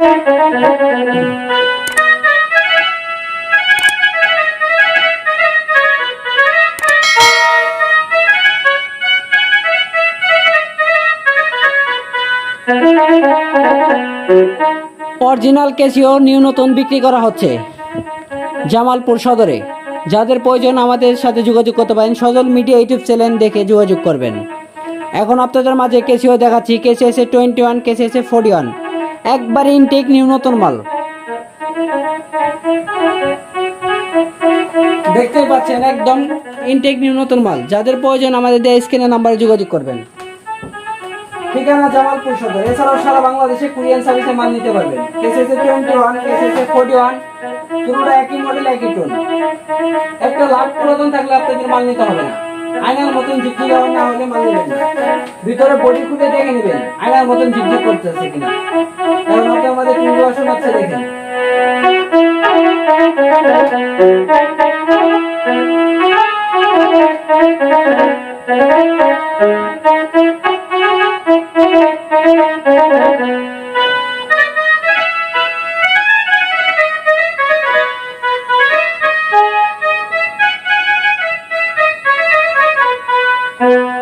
Original new নতুন বিক্রি করা হচ্ছে। জামালপুর সদরে। যাদের প্রয়োজন আমাদের সাথে যোগাযোগ করতে পারেন, সজল মিডিয়া ইউটিউব চ্যানেল দেখে যোগাযোগ করবেন। এখন আপনাদের মাঝে কেসিও দেখাচ্ছি। কেসি এসে টোয়েন্টি ওয়ান কেসি এসে ফোর্টি ওয়ান। একবার ইনটেক নিউ নতুন মাল। দেখতে পাচ্ছেন, একদম ইনটেক নিউ নতুন মাল। যাদের প্রয়োজন আমাদের দেয় স্ক্রিনে নাম্বারে যোগাযোগ করবেন। ঠিকানা জামালপুর সদর। এছাড়াও সারা বাংলাদেশে কুরিয়ান সার্ভিসে মাল নিতে পারবেন। কেসেসে টোয়েন্টি ওয়ান কেসেসে ফোর্টি ওয়ান পুরোটা একই মডেল একই টোন একটা লাভ পুরাতন থাকলে আপনাদের মাল নিতে হবে না। আয়নার মতন ঝিকঝিক হওয়ার না হলে মাল ভিতরে বডি খুলে দেখে নেবেন, আয়নার মতন ঝিকঝিক করতেছে কিনা। কারণ আমাদের কিন্তু আসন আছে দেখেন। Thank you.